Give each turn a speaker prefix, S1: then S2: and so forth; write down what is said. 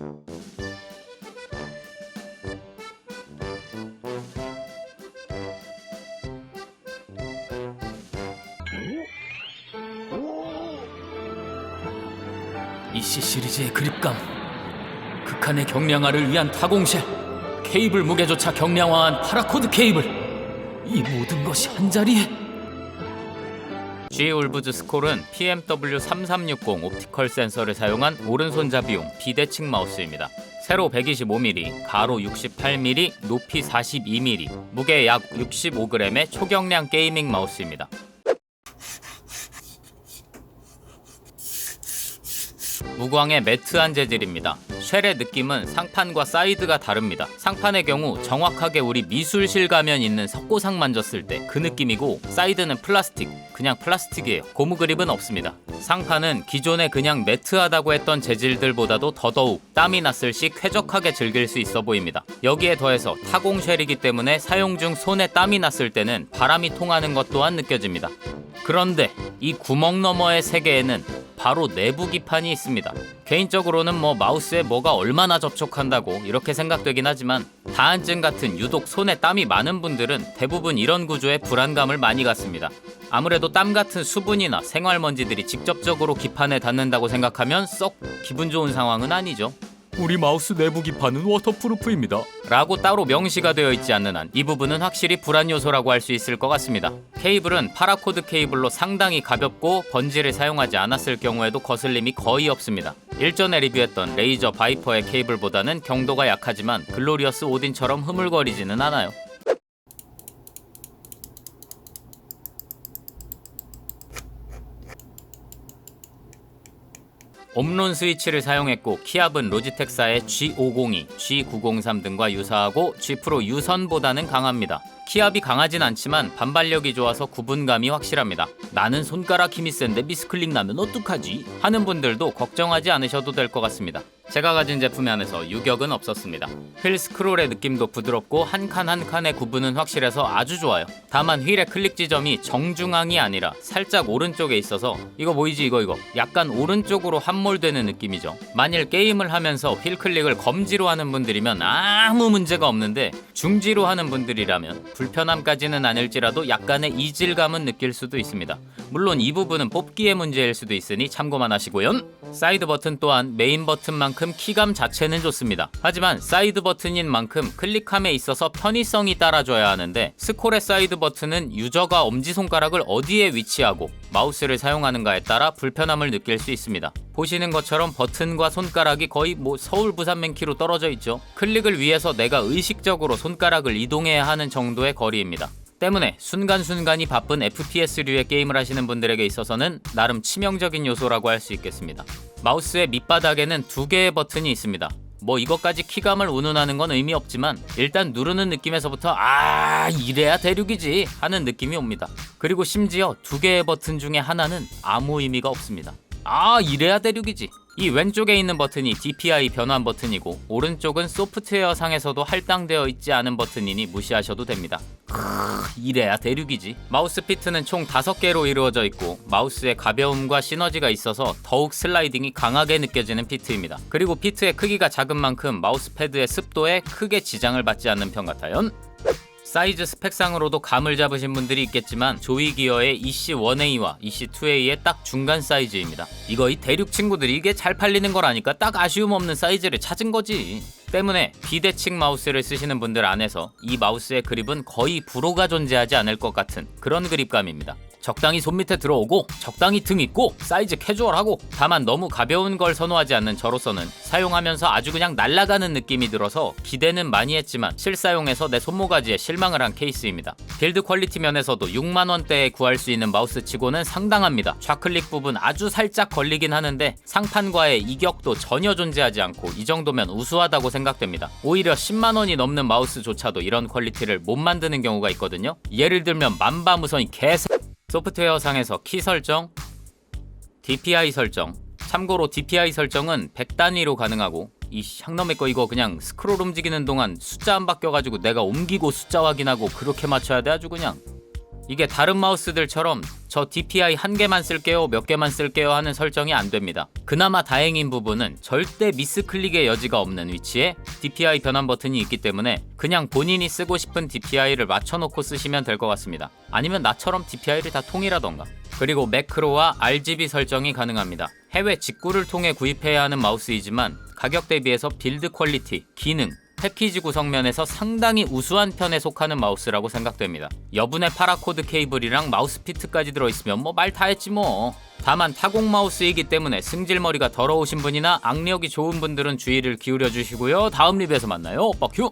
S1: EC 시리즈의 그립감. 극한의 경량화를 위한 타공실. 케이블 무게조차 경량화한 파라코드 케이블. 이 모든 것이 한 자리에 G 울브즈 스콜은 PMW 3360 옵티컬 센서를 사용한 오른손잡이용 비대칭 마우스입니다. 세로 125mm, 가로 68mm, 높이 42mm, 무게 약 65g의 초경량 게이밍 마우스입니다. 무광의 매트한 재질입니다. 쉘의 느낌은 상판과 사이드가 다릅니다. 상판의 경우 정확하게 우리 미술실 가면 있는 석고상 만졌을 때 그 느낌이고 사이드는 플라스틱, 그냥 플라스틱이에요. 고무 그립은 없습니다. 상판은 기존에 그냥 매트하다고 했던 재질들보다도 더더욱 땀이 났을 시 쾌적하게 즐길 수 있어 보입니다. 여기에 더해서 타공 쉘이기 때문에 사용 중 손에 땀이 났을 때는 바람이 통하는 것 또한 느껴집니다. 그런데 이 구멍 너머의 세계에는 바로 내부 기판이 있습니다. 개인적으로는 뭐 마우스에 뭐가 얼마나 접촉한다고 이렇게 생각되긴 하지만 다한증 같은 유독 손에 땀이 많은 분들은 대부분 이런 구조에 불안감을 많이 갖습니다. 아무래도 땀 같은 수분이나 생활먼지들이 직접적으로 기판에 닿는다고 생각하면 썩 기분 좋은 상황은 아니죠. 우리 마우스 내부 기판은 워터프루프입니다. 라고 따로 명시가 되어 있지 않는 한 이 부분은 확실히 불안 요소라고 할 수 있을 것 같습니다. 케이블은 파라코드 케이블로 상당히 가볍고 번지를 사용하지 않았을 경우에도 거슬림이 거의 없습니다. 일전에 리뷰했던 레이저 바이퍼의 케이블보다는 경도가 약하지만 글로리어스 오딘처럼 흐물거리지는 않아요. 옴론 스위치를 사용했고 키압은 로지텍사의 G502, G903 등과 유사하고 G 프로 유선보다는 강합니다. 키압이 강하진 않지만 반발력이 좋아서 구분감이 확실합니다. 나는 손가락 힘이 센데 미스클릭 나면 어떡하지? 하는 분들도 걱정하지 않으셔도 될 것 같습니다. 제가 가진 제품 안에서 유격은 없었습니다. 휠 스크롤의 느낌도 부드럽고 한 칸 한 칸의 구분은 확실해서 아주 좋아요. 다만 휠의 클릭 지점이 정중앙이 아니라 살짝 오른쪽에 있어서 이거 보이지 이거 이거 약간 오른쪽으로 함몰되는 느낌이죠. 만일 게임을 하면서 휠 클릭을 검지로 하는 분들이면 아무 문제가 없는데 중지로 하는 분들이라면 불편함까지는 아닐지라도 약간의 이질감은 느낄 수도 있습니다. 물론 이 부분은 뽑기의 문제일 수도 있으니 참고만 하시고요. 사이드 버튼 또한 메인 버튼만큼 키감 자체는 좋습니다. 하지만 사이드 버튼인 만큼 클릭함에 있어서 편의성이 따라줘야 하는데 스콜의 사이드 버튼은 유저가 엄지손가락을 어디에 위치하고 마우스를 사용하는가에 따라 불편함을 느낄 수 있습니다. 보시는 것처럼 버튼과 손가락이 거의 뭐 서울 부산 맨키로 떨어져 있죠. 클릭을 위해서 내가 의식적으로 손가락을 이동해야 하는 정도의 거리입니다. 때문에 순간순간이 바쁜 FPS류의 게임을 하시는 분들에게 있어서는 나름 치명적인 요소라고 할 수 있겠습니다. 마우스의 밑바닥에는 두 개의 버튼이 있습니다. 뭐 이것까지 키감을 운운하는 건 의미 없지만 일단 누르는 느낌에서부터 아 이래야 대륙이지 하는 느낌이 옵니다. 그리고 심지어 두 개의 버튼 중에 하나는 아무 의미가 없습니다. 아 이래야 대륙이지. 이 왼쪽에 있는 버튼이 DPI 변환 버튼이고 오른쪽은 소프트웨어 상에서도 할당되어 있지 않은 버튼이니 무시하셔도 됩니다. 이래야 대륙이지. 마우스 피트는 총 5개로 이루어져 있고 마우스의 가벼움과 시너지가 있어서 더욱 슬라이딩이 강하게 느껴지는 피트입니다. 그리고 피트의 크기가 작은 만큼 마우스 패드의 습도에 크게 지장을 받지 않는 편 같아요. 사이즈 스펙상으로도 감을 잡으신 분들이 있겠지만 조이 기어의 EC1A와 EC2A의 딱 중간 사이즈입니다. 이거 이 대륙 친구들이 이게 잘 팔리는 거라니까 딱 아쉬움 없는 사이즈를 찾은 거지. 때문에 비대칭 마우스를 쓰시는 분들 안에서 이 마우스의 그립은 거의 불호가 존재하지 않을 것 같은 그런 그립감입니다. 적당히 손 밑에 들어오고 적당히 등 있고 사이즈 캐주얼하고 다만 너무 가벼운 걸 선호하지 않는 저로서는 사용하면서 아주 그냥 날아가는 느낌이 들어서 기대는 많이 했지만 실사용에서 내 손모가지에 실망을 한 케이스입니다. 빌드 퀄리티 면에서도 6만 원대에 구할 수 있는 마우스 치고는 상당합니다. 좌클릭 부분 아주 살짝 걸리긴 하는데 상판과의 이격도 전혀 존재하지 않고 이 정도면 우수하다고 생각됩니다. 오히려 10만 원이 넘는 마우스조차도 이런 퀄리티를 못 만드는 경우가 있거든요. 예를 들면 만바무선이 개새 소프트웨어 상에서 키 설정, DPI 설정. 참고로 DPI 설정은 100단위로 가능하고 이 향놈의 거 이거 그냥 스크롤 움직이는 동안 숫자 안 바뀌어가지고 내가 옮기고 숫자 확인하고 그렇게 맞춰야 돼 아주 그냥 이게 다른 마우스들처럼 저 DPI 한 개만 쓸게요, 몇 개만 쓸게요 하는 설정이 안 됩니다. 그나마 다행인 부분은 절대 미스클릭의 여지가 없는 위치에 DPI 변환 버튼이 있기 때문에 그냥 본인이 쓰고 싶은 DPI를 맞춰놓고 쓰시면 될 것 같습니다. 아니면 나처럼 DPI를 다 통일하던가. 그리고 매크로와 RGB 설정이 가능합니다. 해외 직구를 통해 구입해야 하는 마우스이지만 가격 대비해서 빌드 퀄리티, 기능, 패키지 구성면에서 상당히 우수한 편에 속하는 마우스라고 생각됩니다. 여분의 파라코드 케이블이랑 마우스 피트까지 들어있으면 뭐 말 다 했지 뭐. 다만 타공 마우스이기 때문에 승질머리가 더러우신 분이나 악력이 좋은 분들은 주의를 기울여 주시고요. 다음 리뷰에서 만나요. 뻑큐!